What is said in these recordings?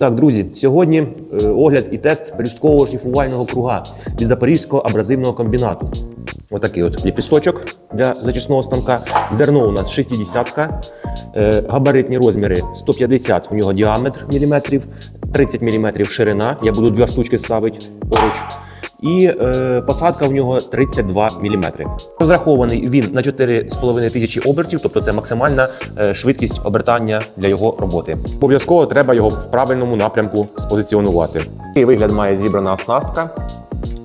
Так, друзі, сьогодні е, огляд і тест плюсткового шліфувального круга від Запорізького абразивного комбінату. Отакий от ліпісточок для зачисного станка. Зерно у нас 60-ка, габаритні розміри 150 у нього діаметр міліметрів, 30 міліметрів ширина. Я буду дві штучки ставити поруч. І е, посадка в нього 32 мм. Розрахований він на 4,5 тисячі обертів, тобто це максимальна е, швидкість обертання для його роботи. Обов'язково треба його в правильному напрямку спозиціонувати. Такий вигляд має зібрана оснастка,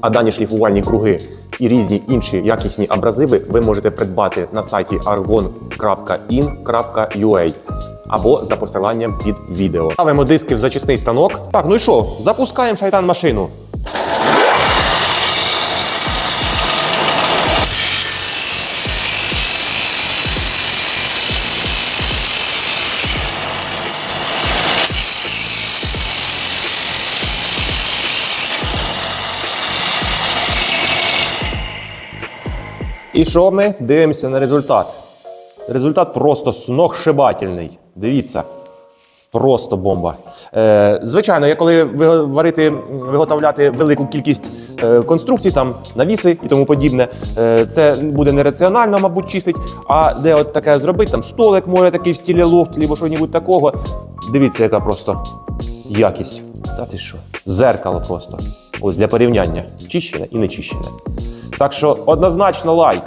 а дані шліфувальні круги і різні інші якісні абразиви ви можете придбати на сайті argon.in.ua або за посиланням під відео. Ставимо диски в зачисний станок. Так, ну і що? Запускаємо шайтан машину. І що ми дивимося на результат? Результат просто сногсшибательний. Дивіться. Просто бомба. Е, звичайно, я коли варити, виготовляти велику кількість е, конструкцій, там навіси і тому подібне, е, це буде нераціонально, мабуть, чистить. А де от таке зробити, там столик може такий в стілі лофт, або щось такого. Дивіться, яка просто якість. Та ти що? Зеркало просто. Ось для порівняння. Чищене і не чищене. Так що однозначно лайк.